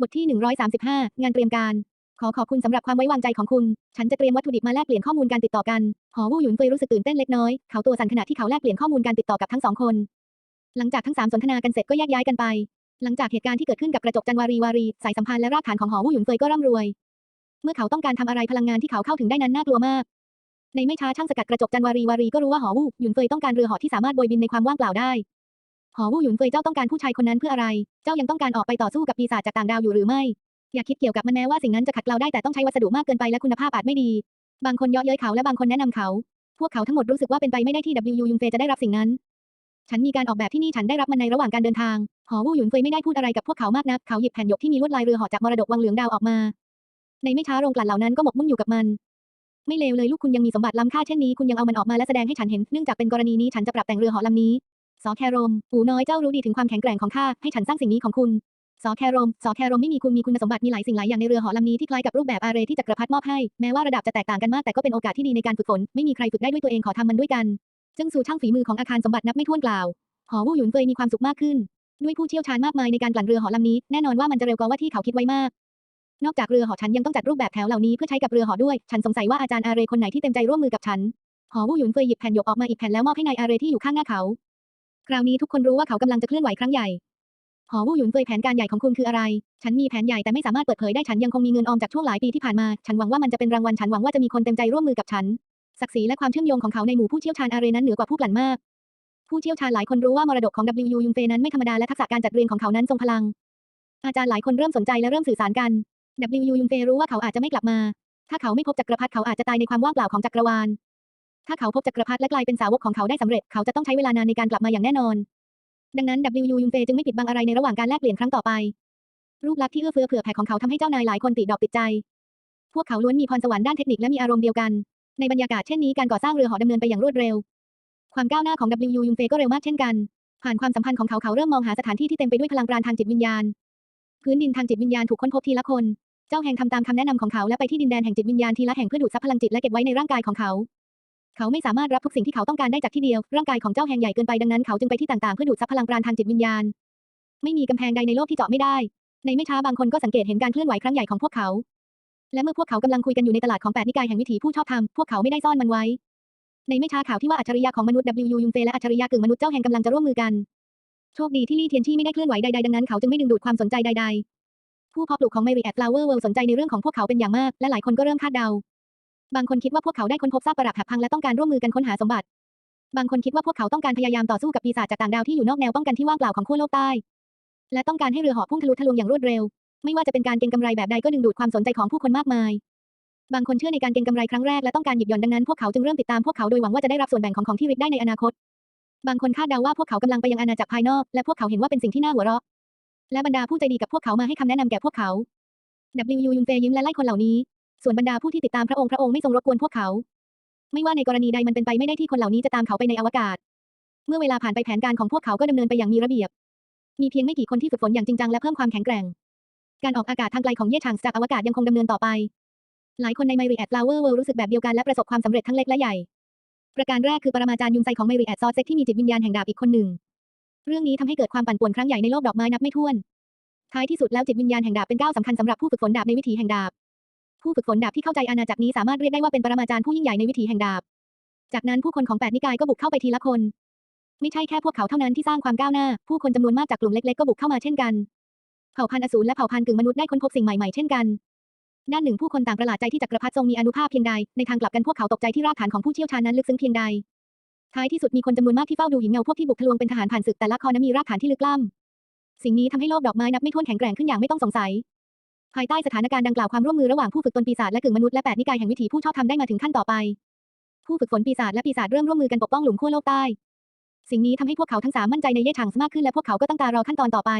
บทที่ 135 งานเตรียมการ ขอขอบคุณสำหรับความไว้วางใจของคุณ ฉันจะเตรียมวัตถุดิบมาแลกเปลี่ยนข้อมูลการติดต่อกัน หอวู่หยุนเฟยรู้สึกตื่นเต้นเล็กน้อย เขาตัวสั่นขณะที่เขาแลกเปลี่ยนข้อมูลการติดต่อกับทั้งสองคน หลังจากทั้งสามสนทนากันเสร็จก็แยกย้ายกันไป หลังจากเหตุการณ์ที่เกิดขึ้นกับกระจกจันวารีวารี สายสัมพันธ์และรากฐานของหอวู่หยุนเฟยก็ร่ำรวย เมื่อเขาต้องการทำอะไรพลังงานที่เขาเข้าถึงได้นั้นน่ากลัวมาก ในไม่ช้าช่างสกัดกระจกจันวารีวารีก็รู้ว่าหอวู่หยุนเฟยต้องการเรือหาะที่สามารถโบยบินในความว่างเปล่าได้ หอวู่หยุนเฟยเจ้าต้องการผู้ชายคนนั้นเพื่ออะไร เจ้ายังต้องการออกไปต่อสู้กับปีศาจจากต่างดาวอยู่หรือไม่ อย่าคิดเกี่ยวกับมันแม้ว่าสิ่งนั้นจะขัดเกลาได้แต่ต้องใช้วัสดุมากเกินไปและคุณภาพอาจไม่ดี บางคนเยาะเย้ยเขาและบางคนแนะนำเขา พวกเขาทั้งหมดรู้สึกว่าเป็นไปไม่ได้ที่ W ยุงเฟยจะได้รับสิ่งนั้น ฉันมีการออกแบบที่นี่ฉันได้รับมันในระหว่างการเดินทาง หอวู่หยุนเฟยไม่ได้พูดอะไรกับพวกเขามากนัก เขาหยิบแผ่นหยกที่มีลวดลายเรือหาะจากมรดกวังเหลืองดาวออกมา ในไม่ช้าโรงกลั่นเหล่านั้นก็หมกมุ่นอยู่กับมันไม่เลวเลยลูกคุณยังมีสมบัติล้ำค่าเช่นนี้คุณยังเอามันออกมาและแสดงให้ฉันเห็นเนื่องจากเป็นกรณีนี้ฉันจะปรับแต่งเรือหาะลำนี้ สอแครมอูน้อยเจ้ารู้ดีถึงความแข็งแกร่งของข้า ให้ฉันสร้างสิ่งนี้ของคุณสอแครมสอแครมไม่มีคุณมีคุณสมบัติมีหลายสิ่งหลายอย่างในเรือหาะลำนี้ที่คล้ายกับรูปแบบอาเรที่จักรพรรดิมอบให้ แม้ว่าระดับจะแตกต่างกันมากแต่ก็เป็นโอกาสที่ดีในการฝึกฝน ไม่มีใครฝึกได้ด้วยตัวเองขอทำมันด้วยกัน จึงสู่ช่างฝีมือของอาคารสมบัตินับไม่ถ้วนกล่าว หอวู่หยุนเฟยมีความสุขมากขึ้น ด้วยผู้เชี่ยวชาญมากมายในการกลั่นเรือหาะลำนี้ แน่นอนว่ามันจะเร็วกว่าว่าที่เขาคิดไว้มาก นอกจากเรือหาะฉันยังต้องจัดรูปแบบแถวเหล่านี้เพื่อใช้กับเรือหาะด้วย ฉันสงสัยว่าอาจารย์อาเรคนไหนที่เต็มใจร่วมมือกับฉัน หอวู่หยุนเฟยหยิบแผ่นหยกออกมาอีกแผ่นแล้วมอบให้นายอาเรที่อยู่ข้างหน้าเขา คราวนี้ทุกคนรู้ว่าเขากำลังจะเคลื่อนไหวครั้งใหญ่ หอวู่หยุนเฟยแผนการใหญ่ของคุณคืออะไร ฉันมีแผนใหญ่แต่ไม่สามารถเปิดเผยได้ฉันยังคงมีเงินออมจากช่วงหลายปีที่ผ่านมา ฉันหวังว่ามันจะเป็นรางวัลฉันหวังว่าจะมีคนเต็มใจร่วมมือกับฉัน ศักดิ์ศรีและความเชื่อมโยงของเขาในหมู่ผู้เชี่ยวชาญอาเรนั้นเหนือกว่าผู้กลั่นมาก ผู้เชี่ยวชาญหลายคนรู้ว่ามรดกของ W ยุงเฟนั้นไม่ธรรมดาและทักษะการจัดเรียงของเขานั้นทรงพลัง อาจารย์หลายคนเริ่มสนใจและเริ่มสื่อสารกัน W ยุงเฟรู้ว่าเขาอาจจะไม่กลับมา ถ้าเขาไม่พบจักรพรรดิเขาอาจจะตายในความว่างเปล่าของจักรวาล ถ้าเขาพบจักรพรรดิและกลายเป็นสาวกของเขาได้สำเร็จ เขาจะต้องใช้เวลานานในการกลับมาอย่างแน่นอน ดังนั้น W ยุงเฟจึงไม่ปิดบังอะไรในระหว่างการแลกเปลี่ยนครั้งต่อไป รูปลักษณ์ที่เอื้อเฟื้อเผื่อแผ่ของเขาทำให้เจ้านายหลายคนติดดอกติดใจ พวกเขาล้วนมีพรสวรรค์ด้านเทคนิคและมีอารมณ์เดียวกัน ในบรรยากาศเช่นนี้การก่อสร้างเรือเหาะดำเนินไปอย่างรวดเร็ว ความก้าวหน้าของ W ยุงเฟก็เร็วมากเช่นกัน ผ่านความสัมพันธ์ของเขาเขาเริ่มมองหาสถานที่ที่เต็มไปด้วยพลังปราณทางจิตวิญญาณ พื้นดินทางจิตวิญญาณถูกค้นพบทีละคน เจ้าแห่งทำตามคำแนะนำของเขาและไปที่ดินแดนแห่งจิตวิญญาณทีละแห่งเพื่อดูดซับพลังจิตและเก็บไว้ในร่างกายของเขา เขาไม่สามารถรับทุกสิ่งที่เขาต้องการได้จากที่เดียว ร่างกายของเจ้าแห่งใหญ่เกินไปดังนั้นเขาจึงไปที่ต่างๆเพื่อดูดซับพลังปราณทางจิตวิญญาณ ไม่มีกำแพงใดในโลกที่เจาะไม่ได้ ในไม่ช้าบางคนก็สังเกตเห็นการเคลื่อนไหวครั้งใหญ่ของพวกเขา และเมื่อพวกเขากำลังคุยกันอยู่ในตลาดของแปดนิกายแห่งวิถีผู้ชอบธรรมพวกเขาไม่ได้ซ่อนมันไว้ ในไม่ช้าข่าวที่ว่าอัจฉริยะของมนุษย์ W ยุงเฟและอัจฉริยะกึ่งมนุษย์เจ้าแห่งกำลังจะร่วมมือกัน โชคดีที่ลี่เทียนชี่ไม่ได้เคลื่อนไหวใดๆดังนั้นเขาจึงไม่ดึงดูดความสนใจใดๆผู้เพาะปลูกของ Mary at Flower World สนใจในเรื่องของพวกเขาเป็นอย่างมาก และหลายคนก็เริ่มคาดเดา บางคนคิดว่าพวกเขาได้ค้นพบซากปรักหักพังและต้องการร่วมมือกันค้นหาสมบัติ บางคนคิดว่าพวกเขาต้องการพยายามต่อสู้กับปีศาจจากต่างดาวที่อยู่นอกแนวป้องกันที่ว่างเปล่าของขั้วโลกใต้ และต้องการให้เรือเหาะพุ่งทะลุทะลวงอย่างรวดเร็ว ไม่ว่าจะเป็นการเก็งกำไรแบบใดก็ดึงดูดความสนใจของผู้คนมากมาย บางคนเชื่อในการเก็งกำไรครั้งแรกและต้องการหยิบย่อนดังนั้นพวกเขาจึงเริ่มติดตามพวกเขาโดยหวังว่าจะได้รับส่วนแบ่งของของที่ริดได้ในอนาคต บางคนคาดเดาว่าพวกเขากำลังไปยังอาณาจักรภายนอก และพวกเขาเห็นว่าเป็นสิ่งที่น่าหัวเราะและบรรดาผู้ใจดีกับพวกเขามาให้คำแนะนำแก่พวกเขา W ยุนเฟยยิ้มและไล่คนเหล่านี้ ส่วนบรรดาผู้ที่ติดตามพระองค์พระองค์ไม่ทรงรบกวนพวกเขา ไม่ว่าในกรณีใดมันเป็นไปไม่ได้ที่คนเหล่านี้จะตามเขาไปในอวกาศ เมื่อเวลาผ่านไปแผนการของพวกเขาก็ดำเนินไปอย่างมีระเบียบ มีเพียงไม่กี่คนที่ฝึกฝนอย่างจริงจังและเพิ่มความแข็งแกร่ง การออกอากาศทางไกลของเย่ชางจากอวกาศยังคงดำเนินต่อไป หลายคนใน Mary at Flower World รู้สึกแบบเดียวกันและประสบความสำเร็จทั้งเล็กและใหญ่ ประการแรกคือปรมาจารย์ยุงไซของ Mary at Sosek ที่มีจิตวิญญาณแห่งดาบอีกคนหนึ่ง เรื่องนี้ทำให้เกิดความปั่นป่วนครั้งใหญ่ในโลกดอกไม้นับไม่ถ้วน ท้ายที่สุดแล้วจิตวิญญาณแห่งดาบเป็นก้าวสำคัญสำหรับผู้ฝึกฝนดาบในวิถีแห่งดาบ ผู้ฝึกฝนดาบที่เข้าใจอาณาจักรนี้สามารถเรียกได้ว่าเป็นปรมาจารย์ผู้ยิ่งใหญ่ในวิถีแห่งดาบ จากนั้นผู้คนของแปดนิกายก็บุกเข้าไปทีละคน ไม่ใช่แค่พวกเขาเท่านั้นที่สร้างความก้าวหน้า ผู้คนจำนวนมากจากกลุ่มเล็กๆก็บุกเข้ามาเช่นกัน เผ่าพันธุ์อสูรและเผ่าพันธุ์กึ่งมนุษย์ได้ค้นพบสิ่งใหม่ๆเช่นกัน ด้านหนึ่งผู้คนต่างประหลาดใจที่จักรพรรดิทรงมีอนุภาพเพียงใด ในทางกลับกันพวกเขาตกใจที่รากฐานของผู้เชี่ยวชาญนั้นลึกซึ้งเพียงใด ท้ายที่สุดมีคนจำนวนมากที่เฝ้าดูหินเงาพวกที่บุกทะลวงเป็นทหารผ่านศึกแต่ละคอนั้นมีรากฐานที่ลึกล้ำสิ่งนี้ทำให้โลกดอกไม้นับไม่ถ้วนแข็งแกร่งขึ้นอย่างไม่ต้องสงสัย ภายใต้สถานการณ์ดังกล่าวความร่วมมือระหว่างผู้ฝึกตนปีศาจและกึ่งมนุษย์และแปดนิกายแห่งวิถีผู้ชอบธรรมได้มาถึงขั้นต่อไป ผู้ฝึกฝนปีศาจและปีศาจเริ่มร่วมมือกันปกป้องหลุมขั้วโลกใต้ สิ่งนี้ทำให้พวกเขาทั้งสามมั่นใจในเย่ฉางมากขึ้นและพวกเขาก็ตั้งตารอขั้นตอนต่อไป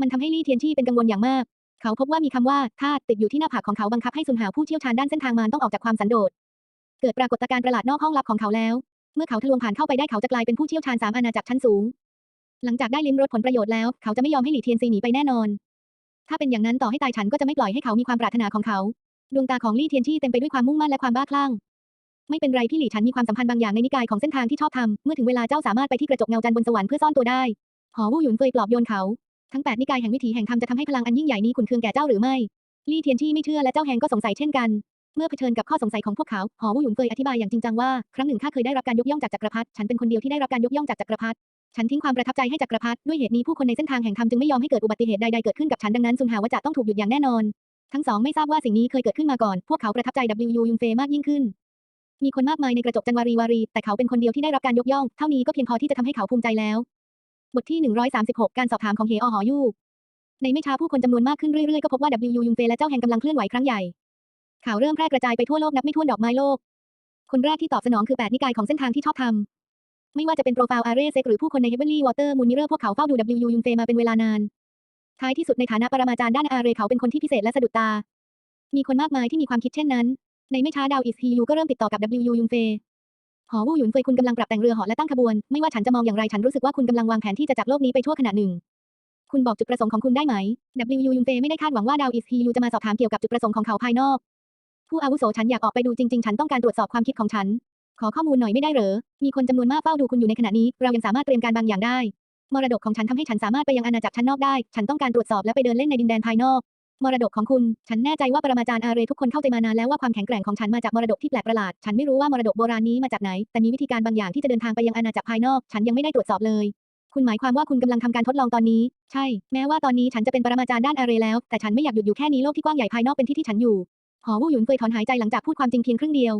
มันทำให้ลี่เทียนชี่เป็นกังวลอย่างมาก เขาพบว่ามีคำว่าธาตุติดอยู่ที่หน้าผากของเขาบังคับให้สุนหาผู้เชี่ยวชาญด้านเส้นทางมารต้องออกจากความสันโดษเกิดปรากฏการณ์ประหลาดนอกห้องลับของเขาแล้ว เมื่อเขาทะลวงผ่านเข้าไปได้เขาจะกลายเป็นผู้เชี่ยวชาญสามอาณาจักรชั้นสูง หลังจากได้ลิ้มรสผลประโยชน์แล้ว เขาจะไม่ยอมให้หลี่เทียนซีหนีไปแน่นอน ถ้าเป็นอย่างนั้นต่อให้ตายฉันก็จะไม่ปล่อยให้เขามีความปรารถนาของเขา ดวงตาของลี่เทียนชี่เต็มไปด้วยความมุ่งมั่นและความบ้าคลั่ง ไม่เป็นไรพี่หลี่ฉันมีความสัมพันธ์บางอย่างในนิกายของเส้นทางที่ชอบทำเมื่อถึงเวลาเจ้าสามารถไปที่กระจกเงาจันทร์บนสวรรค์เพื่อซ่อนตัวได้ หอวู่หยุนเฟยปลอบโยนเขา ทั้งแปดนิกายแห่งวิถีแห่งธรรมจะทำให้พลังอันยิ่งใหญ่นี้ขุนเคืองแก่เจ้าหรือไม่ ลี่เทียนชี่ไม่เชื่อและเจ้าแฮงก็สงสัยเช่นกัน เมื่อเผชิญกับข้อสงสัยของพวกเขา หอวูหยุนเฟยอธิบายอย่างจริงจังว่า ครั้งหนึ่งข้าเคยได้รับการยกย่องจากจักรพรรดิ ฉันเป็นคนเดียวที่ได้รับการยกย่องจากจักรพรรดิ ฉันทิ้งความประทับใจให้จักรพรรดิด้วยเหตุนี้ผู้คนในเส้นทางแห่งธรรมจึงไม่ยอมให้เกิดอุบัติเหตุใดๆเกิดขึ้นกับฉันดังนั้นซุนหาวจะต้องถูกหยุดอย่างแน่นอน ทั้งสองไม่ทราบว่าสิ่งนี้เคยเกิดขึ้นมาก่อน พวกเขาประทับใจ W ยุนเฟมากยิ่งขึ้น มีคนมากมายในกระจกจันวารีวารี แต่เขาเป็นคนเดียวที่ได้รับการยกย่อง เท่านี้ก็เพียงพอที่จะทำให้เขาภูมิใจแล้ว บทที่ 136 การสอบถามของเฮอหอยู่ในไม่ช้าผู้คนจำนวนมากขึ้นเรื่อยๆก็พบว่า W ยุงเฟและเจ้าแห่งกำลังเคลื่อนไหวครั้งใหญ่ ข่าวเริ่มแพร่กระจายไปทั่วโลกนับไม่ถ้วนดอกไม้โลก คนแรกที่ตอบสนองคือแปดนิกายของเส้นทางที่ชอบทำ ไม่ว่าจะเป็นโปรไฟล์อาเรเซกหรือผู้คนใน Heavenly Water Moon Mirror พวกเขาเฝ้าดู W ยุงเฟยมาเป็นเวลานาน ท้ายที่สุดในฐานะปรมาจารย์ด้านอาเรเขาเป็นคนที่พิเศษและสะดุดตา มีคนมากมายที่มีความคิดเช่นนั้น ในไม่ช้าดาวอิสฮียูก็เริ่มติดต่อกับ W ยุงเฟยหอวู่หยุนเฟยคุณกำลังปรับแต่งเรือหาะและตั้งขบวน ไม่ว่าฉันจะมองอย่างไรฉันรู้สึกว่าคุณกำลังวางแผนที่จะจากโลกนี้ไปชั่วขณะหนึ่ง คุณบอกจุดประสงค์ของคุณได้ไหม W ยุนเฟยไม่ได้คาดหวังว่าดาวอิสฮียูจะมาสอบถามเกี่ยวกับจุดประสงค์ของเขาภายนอก ผู้อาวุโสฉันอยากออกไปดูจริงๆ ฉันต้องการตรวจสอบความคิดของฉัน ขอข้อมูลหน่อยไม่ได้เหรอ มีคนจำนวนมากเฝ้าดูคุณอยู่ในขณะนี้ เรายังสามารถเตรียมการบางอย่างได้ มรดกของฉันทำให้ฉันสามารถไปยังอาณาจักรชั้นนอกได้ ฉันต้องการตรวจสอบและไปเดินเล่นในดินแดนภายนอก มรดกของคุณ ฉันแน่ใจว่าปรมาจารย์อาเรทุกคนเข้าใจมานานแล้วว่าความแข็งแกร่งของฉันมาจากมรดกที่แปลกประหลาด ฉันไม่รู้ว่ามรดกโบราณนี้มาจากไหน แต่มีวิธีการบางอย่างที่จะเดินทางไปยังอาณาจักรภายนอก ฉันยังไม่ได้ตรวจสอบเลย คุณหมายความว่าคุณกำลังทำการทดลองตอนนี้ ใช่ แม้ว่าตอนนี้ฉันจะเป็นปรมาจารย์ด้านอาเรแล้ว แต่ฉันไม่อยากหยุดอยู่แค่นี้โลกที่กว้างใหญ่ภายนอกเป็นที่ที่ฉันอยู่หอวู่หยุนเฟยถอนหายใจหลังจากพูดความจริงเพียงครึ่งเดียว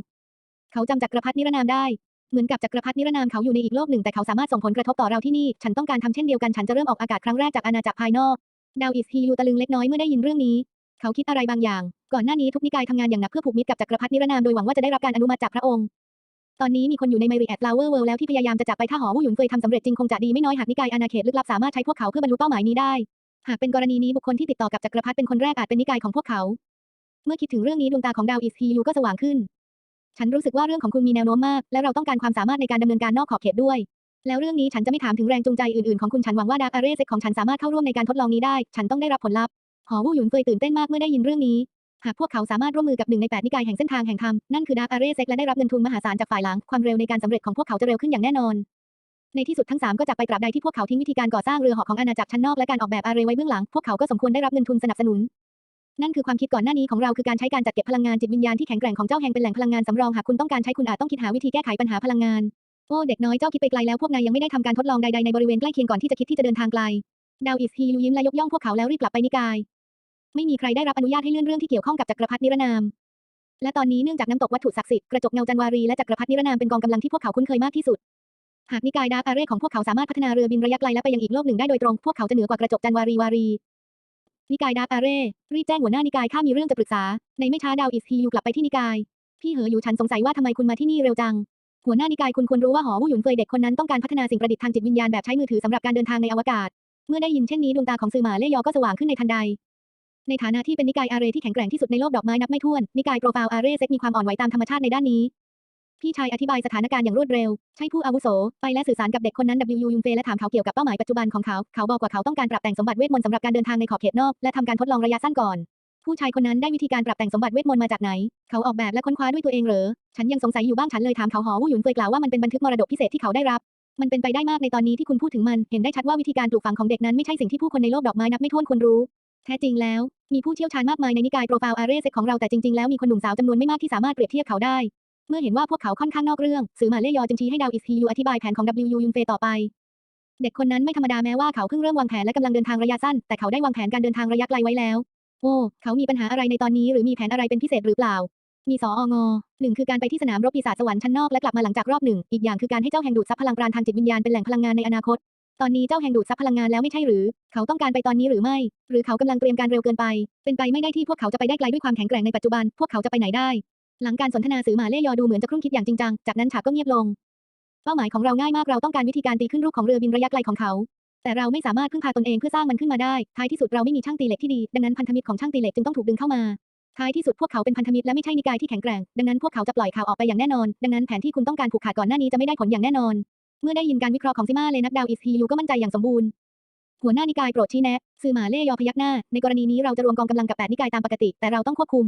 เขาจำจักรพรรดินิรนามได้ เหมือนกับจักรพรรดินิรนามเขาอยู่ในอีกโลกหนึ่งแต่เขาสามารถส่งผลกระทบต่อเราที่นี่ ฉันต้องการทำเช่นเดียวกันฉันจะเริ่มออกอากาศครั้งแรกจากอาณาจักรภายนอก ดาวอิสฮียูตะลึงเล็กน้อยเมื่อได้ยินเรื่องนี้ เขาคิดอะไรบางอย่าง ก่อนหน้านี้ทุกนิกายทำงานอย่างหนักเพื่อผูกมิตรกับจักรพรรดินิรนามโดยหวังว่าจะได้รับการอนุมัติจากพระองค์ตอนนี้มีคนอยู่ในไมรีแอดลาวเวอร์เวิลด์แล้วที่พยายามจะจับไปถ้าหอวู่หยุนเฟยทำสำเร็จจริงคงจะดีไม่น้อยหากนิกายอาณาเขตลึกลับสามารถใช้พวกเขาเพื่อบรรลุเป้าหมายนี้ได้ หากเป็นกรณีนี้บุคคลที่ติดต่อกับจักรพรรดิเป็นคนแรกอาจเป็นนิกายของพวกเขา เมื่อคิดถึงเรื่องนี้ดวงตาของดาวอิสฮียูก็สว่างขึ้น ฉันรู้สึกว่าเรื่องของคุณมีแนวโน้มมาก และเราต้องการความสามารถในการดำเนินการนอกขอบเขตด้วย แล้วเรื่องนี้ฉันจะไม่ถามถึงแรงจูงใจอื่นๆของคุณฉันหวังว่าดาร์กอาเรเซ็กของฉันสามารถเข้าร่วมในการทดลองนี้ได้ ฉันต้องได้รับผลลัพธ์หอวู่หยุนเฟยตื่นเต้นมากเมื่อได้ยินเรื่องนี้หากพวกเขาสามารถร่วมมือกับหนึ่งในแปดนิกายแห่งเส้นทางแห่งธรรม นั่นคือดาร์กอาเรเซ็กและได้รับเงินทุนมหาศาลจากฝ่ายหลัง ความเร็วในการสำเร็จของพวกเขาจะเร็วขึ้นอย่างแน่นอน ในที่สุดทั้งสามก็จากไปตราบใดที่พวกเขาทิ้งวิธีการก่อสร้างเรือเหาะของอาณาจักรชั้นนอกและการออกแบบอาเรไว้เบื้องหลัง พวกเขาก็สมควรได้รับเงินทุนสนับสนุน นั่นคือความคิดก่อนหน้านี้ของเราคือการใช้การจัดเก็บพลังงานจิตวิญญาณที่แข็งแกร่งของเจ้าแห่งเป็นแหล่งพลังงานสำรองหากคุณต้องการใช้คุณอาจต้องคิดหาวิธีแก้ไขปัญหาพลังงาน โอ้เด็กน้อยเจ้าคิดไปไกลแล้วพวกนายยังไม่ได้ทำการทดลองใดๆในบริเวณใกล้เคียงก่อนที่จะคิดที่จะเดินทางไกลดาวอิสฮียูยิ้มและยกย่องพวกเขาแล้วรีบกลับไปนิกาย ไม่มีใครได้รับอนุญาตให้เลื่อนเรื่องที่เกี่ยวข้องกับจักรพรรดินิรนาม และตอนนี้เนื่องจากน้ำตกวัตถุศักดิ์สิทธิ์กระจกเงาจันวารีและจักรพรรดินิรนามเป็นกองกำลังที่พวกเขาคุ้นเคยมากที่สุด หากนิกายดาร์อาเร่ของพวกเขาสามารถพัฒนาเรือบินระยะไกลและไปยังอีกโลกหนึ่งได้โดยตรง พวกเขาจะเหนือกว่ากระจกจันวารีวารี นิกายดาร์กอาเร่รีบแจ้งหัวหน้านิกายข้ามีเรื่องจะปรึกษา ในไม่ช้าดาวอิสฮียูกลับไปที่นิกาย พี่เหออยู่ฉันสงสัยว่าทำไมคุณมาที่นี่เร็วจัง หัวหน้านิกายคุณควรรู้ว่าหอวู่หยุนเฟยเด็กคนนั้นต้องการพัฒนาสิ่งประดิษฐ์ทางจิตวิญญาณแบบใช้มือถือสำหรับการเดินทางในอวกาศ เมื่อได้ยินเช่นนี้ดวงตาของซือหมาเล่ยอก็สว่างขึ้นในทันใด ในฐานะที่เป็นนิกายอาเรที่แข็งแกร่งที่สุดในโลกดอกไม้นับไม่ถ้วนนิกายโปรไฟล์อาเรเซ็กมีความอ่อนไหวตามธรรมชาติในด้านนี้ พี่ชายอธิบายสถานการณ์อย่างรวดเร็ว ใช่ผู้อาวุโส ไปและสื่อสารกับเด็กคนนั้น W ยุงเฟและถามเขาเกี่ยวกับเป้าหมายปัจจุบันของเขา เขาบอกว่าเขาต้องการปรับแต่งสมบัติเวทมนต์สำหรับการเดินทางในขอบเขตนอก และทำการทดลองระยะสั้นก่อน ผู้ชายคนนั้นได้วิธีการปรับแต่งสมบัติเวทมนต์มาจากไหน เขาออกแบบและค้นคว้าด้วยตัวเองเหรอ ฉันยังสงสัยอยู่บ้างฉันเลยถามเขาหอวูหยุนเฟยกล่าวว่ามันเป็นบันทึกมรดกพิเศษที่เขาได้รับ มันเป็นไปได้มากในตอนนี้ที่คุณพูดถึงมัน เห็นได้ชัดว่าวิธีการปลูกฝังของเด็กนั้นไม่ใช่สิ่งที่ผู้คนในโลกดอกไม้นับไม่ถ้วนควรรู้ แท้จริงแล้วมีผู้เชี่ยวชาญมากมายในนิกายโปรไฟล์อาเรเซกของเราแต่จริงๆ แล้วมีคนหนุ่มสาวจำนวนไม่มากที่สามารถเปรียบเทียบเขาได้ มื่อเห็นว่าพวกเขาค่อนข้างนอกเรื่องสื่อหมาเล่ยอจึงชี้ให้ดาวอิสฮียูอธิบายแผนของ W ยุนเฟต่อไป เด็กคนนั้นไม่ธรรมดาแม้ว่าเขาเพิ่งเริ่มวางแผนและกำลังเดินทางระยะสั้น แต่เขาได้วางแผนการเดินทางระยะไกลไว้แล้ว โอ้เขามีปัญหาอะไรในตอนนี้หรือมีแผนอะไรเป็นพิเศษหรือเปล่า มีสอองหนึ่งคือการไปที่สนามรบปีศาจสวรรค์ชั้นนอกและกลับมาหลังจากรอบหนึ่งอีกอย่างคือการให้เจ้าแห่งดูดซับพลังปราณทางจิตวิญญาณเป็นแหล่งพลังงานในอนาคตตอนนี้เจ้าแห่งดูดซับพลังงานแล้วไม่ใช่หรือ เขาต้องการไปตอนนี้หรือไม่ หรือเขากำลังเตรียมการเร็วเกินไป เป็นไปไม่ได้ที่พวกเขาจะไปได้ไกลด้วยความแข็งแกร่งในปัจจุบัน พวกเขาจะไปไหนได้ หลังการสนทนาสื่อหมาเล่ยอดูเหมือนจะครุ่นคิดอย่างจริงจัง จากนั้นฉากก็เงียบลง เป้าหมายของเราง่ายมากเราต้องการวิธีการตีขึ้นรูปของเรือบินระยะไกลของเขา แต่เราไม่สามารถพึ่งพาตนเองเพื่อสร้างมันขึ้นมาได้ ท้ายที่สุดเราไม่มีช่างตีเหล็กที่ดี ดังนั้นพันธมิตรของช่างตีเหล็กจึงต้องถูกดึงเข้ามา ท้ายที่สุดพวกเขาเป็นพันธมิตรและไม่ใช่นิกายที่แข็งแกร่ง ดังนั้นพวกเขาจะปล่อยข่าวออกไปอย่างแน่นอน ดังนั้นแผนที่คุณต้องการผูกขาดก่อนหน้านี้จะไม่ได้ผลอย่างแน่นอน เมื่อได้ยินการวิเคราะห์ของซิมาเลนักดาวอิสฮียูก็มั่นใจอย่างสมบูรณ์หัวหน้านิกายโปรดชี้แนะซือหมาเล่ยอพยักหน้า ในกรณีนี้เราจะรวมกองกำลังกับแปดนิกายตามปกติ แต่เราต้องควบคุม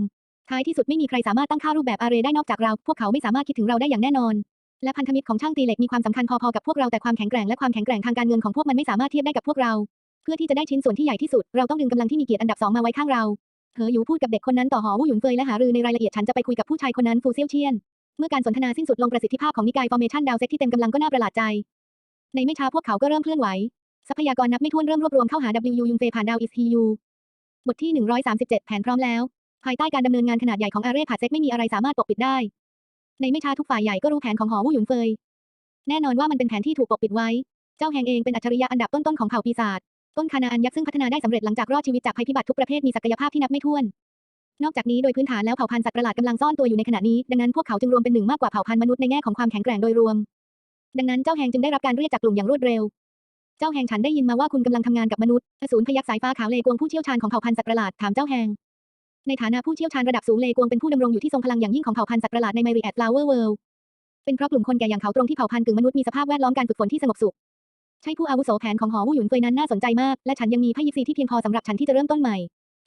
ท้ายที่สุดไม่มีใครสามารถตั้งค่ารูปแบบอาเรได้นอกจากเรา พวกเขาไม่สามารถคิดถึงเราได้อย่างแน่นอน และพันธมิตรของช่างตีเหล็กมีความสำคัญพอๆกับพวกเราแต่ความแข็งแกร่งและความแข็งแกร่งทางการเงินของพวกมันไม่สามารถเทียบได้กับพวกเรา เพื่อที่จะได้ชิ้นส่วนที่ใหญ่ที่สุด เราต้องดึงกำลังที่มีเกียรติอันดับสองมาไว้ข้างเราเหอหยูพูดกับเด็กคนนั้นต่อหอวู่หยุนเฟยและหารือในรายละเอียดฉันจะไปคุยกับผู้ชายคนนั้นฟูเซี่ยวเชียน เมื่อการสนทนาสิ้นสุดลงประสิทธิภาพของนิกายฟอร์เมชันดาวเซตที่เต็มกำลังก็น่าประหลาดใจ ในไม่ช้าพวกเขาก็เริ่มเคลื่อนไหว ทรัพยากรนับไม่ถ้วนเริ่มรวบรวมเข้าหา W ยุงเฟผ่านดาวอิสทียูบทที่ 137 แผนพร้อมแล้ว ภายใต้การดำเนินงานขนาดใหญ่ของอาเร่ผาเซ็กไม่มีอะไรสามารถปกปิดได้ ในไม่ช้าทุกฝ่ายใหญ่ก็รู้แผนของหอวู่หยุนเฟย แน่นอนว่ามันเป็นแผนที่ถูกปกปิดไว้ เจ้าแฮงเองเป็นอัจฉริยะอันดับต้นๆของเผ่าปีศาจ ต้นคานาอันยักษ์ซึ่งพัฒนาได้สำเร็จหลังจากรอดชีวิตจากภัยพิบัติทุกประเภทมีศักยภาพที่นับไม่ถ้วน นอกจากนี้โดยพื้นฐานแล้วเผ่าพันธุ์สัตว์ประหลาดกำลังซ่อนตัวอยู่ในขณะนี้ ดังนั้นพวกเขาจึงรวมเป็นหนึ่งมากกว่าเผ่าพันธุ์มนุษย์ในแง่ของความแข็งแกร่งโดยรวม ดังนั้นเจ้าแฮงจึงได้รับการเรียกจากกลุ่มอย่างรวดเร็วเจ้าแฮงฉันได้ยินมาว่าคุณกำลังทำงานกับมนุษย์อสูรพยักสายฟ้าขาวเลกวงผู้เชี่ยวชาญของเผ่าพันธุ์สัตว์ประหลาดถามเจ้าแฮง ในฐานะผู้เชี่ยวชาญระดับสูงเลกวงเป็นผู้ดำรงอยู่ที่ทรงพลังอย่างยิ่งของเผ่าพันธุ์สัตว์ประหลาดในไมรีแอดฟลาวเวอร์เวิลด์เป็นเพราะกลุ่มคนแก่อย่างเขาตรงที่เผ่าพันธุ์กึ่งมนุษย์มีสภาพแวดล้อมการฝึกฝนที่สงบสุขใช่ผู้อาวุโสแผนของหอวู่หยุนเฟยนั้นน่าสนใจมากและฉันยังมีไพ่ยิปซีที่เพียงพอสำหรับฉันที่จะเริ่มต้นใหม่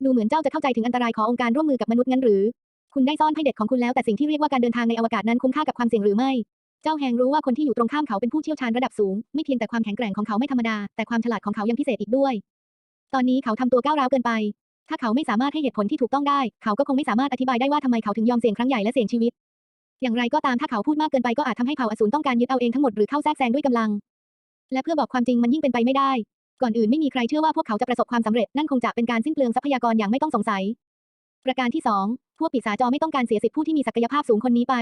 ดูเหมือนเจ้าจะเข้าใจถึงอันตรายขององค์การร่วมมือกับมนุษย์งั้นหรือ คุณได้ซ่อนไพ่เด็ดของคุณแล้วแต่สิ่งที่เรียกว่าการเดินทางในอวกาศนั้นคุ้มค่ากับความเสี่ยงหรือไม่ เจ้าแฮงรู้ว่าคนที่อยู่ตรงข้ามเขาเป็นผู้เชี่ยวชาญระดับสูง ไม่เพียงแต่ความแข็งแกร่งของเขาไม่ธรรมดา แต่ความฉลาดของเขายังพิเศษอีกด้วย ตอนนี้เขาทำตัวก้าวร้าวเกินไป ถ้าเขาไม่สามารถให้เหตุผลที่ถูกต้องได้ เขาก็คงไม่สามารถอธิบายได้ว่าทำไมเขาถึงยอมเสี่ยงครั้งใหญ่และเสี่ยงชีวิต อย่างไรก็ตามถ้าเขาพูดมากเกินไปก็อาจทำให้เผ่าอสูรต้องการยึดเอาเองทั้งหมดหรือเข้าแทรกแซงด้วยกำลัง และเพื่อบอกความจริงมันยิ่งเป็นไปไม่ได้ ก่อนอื่นไม่มีใครเชื่อว่าพวกเขาจะประสบความสำเร็จนั่นคงจะเป็นการสิ้นเปลืองทรัพยากรอย่างไม่ต้องสงสัย ประการที่สองพวกปีศาจจอไม่ต้องการเสียสิทธิผู้ที่มีศักยภาพสูงคนนี้ไป